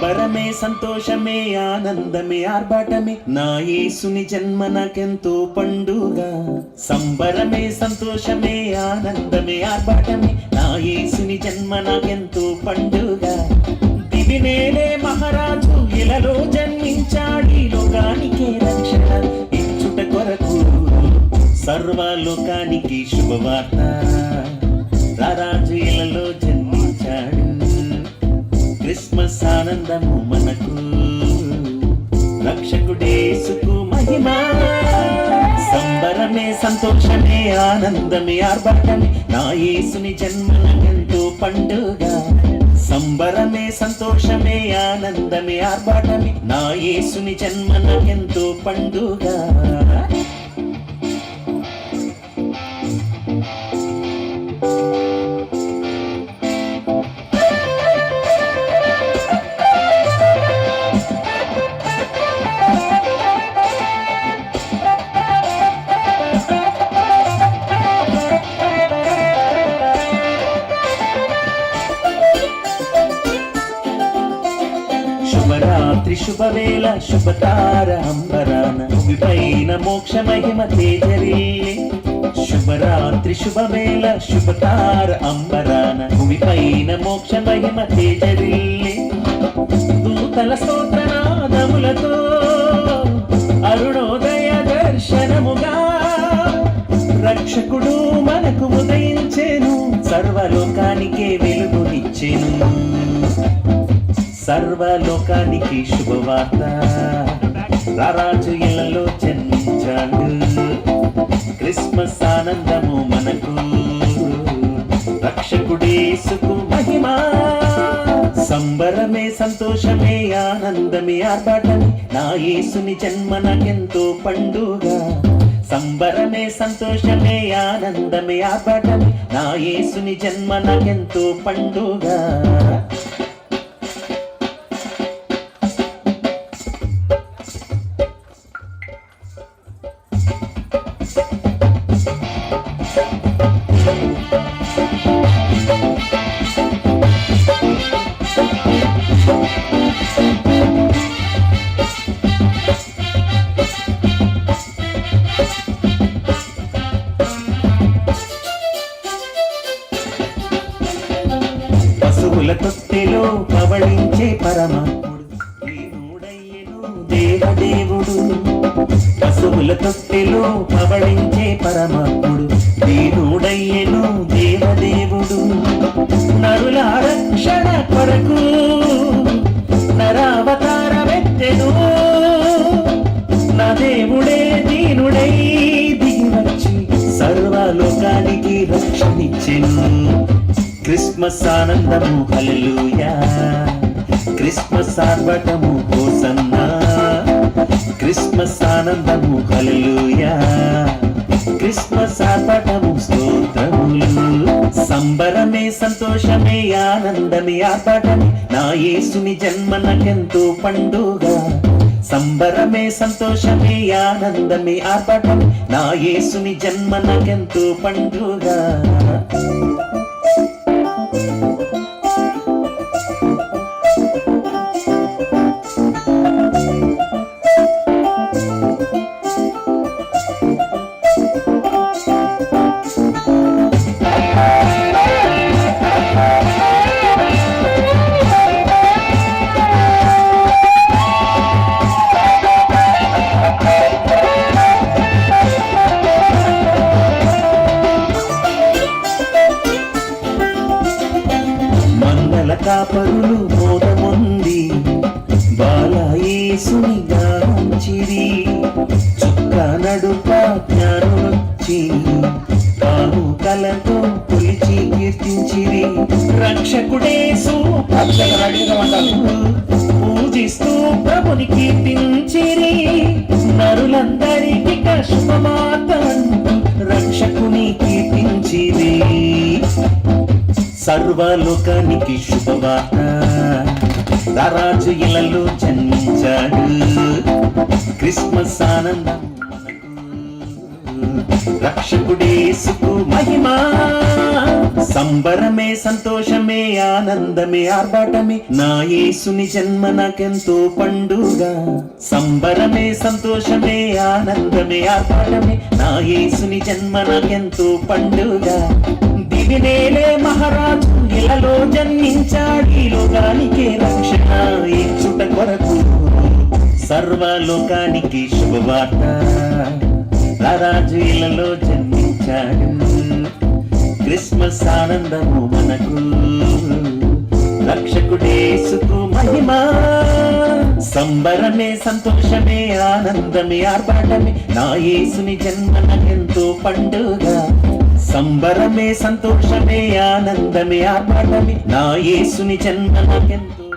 సంబరమే సంతోషమే ఆనందమే ఆర్భాటమే. నా యేసుని జన్మ నాకెంతో పండుగ. సంబరమే సంతోషమే ఆనందమే ఆర్భాటమే. నా యేసుని జన్మ నాకెంతో పండుగ. దివినేనే మహారాజు ఇలలో జన్మించాడు. లోకానికే రక్షణ ఇచ్చుట కొరకు సర్వలోకానికి శుభవార్త. రారాజు ఇలలో క్రిస్మస్ మనకు. రక్షకుడేసుకు మహిమ. సంబరమే సంతోషమే ఆనందమే ఆర్భటమే. నా యేసుని జన్మనకెంతో పండుగ. సంబరమే సంతోషమే ఆనందమే ఆర్భటమే. నా యేసుని జన్మనకెంతో పండుగ. శుభరాత్రి శుభవేళ శుభతార అంబరాన. పైన మోక్ష మహిమ తేజరిల్లే శుభరాత్రి శుభవేళ శుభతార అంబరాన. పైన మోక్ష మహిమ తేజరిల్లే దూతల స్తోత్రనాదములతో అరుణోదయ దర్శనముగా రక్షకుడు మనకు ఉదయించేను సర్వలోకానికే వెలుగునిచ్చేను. సర్వలోకానికి శుభవార్త. రారాజు ఇళ్ళలో జన్మించాడు. క్రిస్మస్ ఆనందము మనకు. రక్షకుడేసుకు మహిమ. సంబరమే సంతోషమే ఆనందమే ఆర్భాటమే. నా యేసుని జన్మ నాకెంతో పండుగ. సంబరమే సంతోషమే ఆనందమే ఆర్భాటమే. నా యేసుని జన్మ నాకెంతో పండుగ. పూల తొట్టెలో పవళించే పరమాత్ముడు. దీనుడయ్యెను దేవదేవుడు. పశువుల తొట్టెలో పవళించే పరమాత్ముడు. దేవుడయ్యను దేవదేవుడు. నరుల రక్షణ కొరకు నరావతారమెత్తెను నా దేవుడే దీనుడై దిగి వచ్చి సర్వలోకానికి రక్షణిచ్చెను. క్రిస్మస్ ఆనందము హల్లెలూయా. క్రిస్మస్ ఆర్భటము హోసన్న. క్రిస్మస్ ఆనందము హల్లెలూయా. క్రిస్మస్ ఆర్భటము స్తోత్రములు. సంబరమే సంతోషమే ఆనందమే ఆర్భటమే. నా యేసుని జన్మ నాకెంతో పండుగ. సంబరమే సంతోషమే ఆనందమే ఆర్భటం నా యేసుని జన్మ నాకెంతో పండుగ. బాలయేసుని గాంచిరి చుక్క నడుప జ్ఞానులొచ్చి తాను కలతో కొలిచి కీర్తించిరి. రక్షకుడేసు పూజిస్తూ ప్రభుని కీర్తించిరి. నరులందరికీ కష్మమాత రక్షకుని కీర్తించిరి. సర్వలోకానికి శుభవార్త. రారాజు ఇళ్ళలో జన్మించాడు. క్రిస్మస్ ఆనందం రక్షకుడేసుకు మహిమా. సంబరమే సంతోషమే ఆనందమే ఆర్భాటమే నా యేసుని జన్మ నాకెంతో పండుగ. సంబరమే సంతోషమే ఆనందమే ఆర్భాటమే నా యేసుని జన్మ నాకెంతో పండుగ. దివినేలే మహారాజు నెలలో జన్మించాడు. ఈ రక్షణ ఇచ్చుట కొరకు సర్వలోకానికి శుభవార్త. రారాజు ఇలలో జన్మించాడు. క్రిస్మస్ ఆనందము మనకు రక్షకుడేసుకు మహిమ. సంబరమే సంతోషమే ఆనందమే ఆర్భాటమే నా యేసుని జన్మ నాకెంతో పండుగ. సంబరమే సంతోషమే ఆనందమే ఆర్భాటమే. నా యేసుని జన్మ నాకెంతో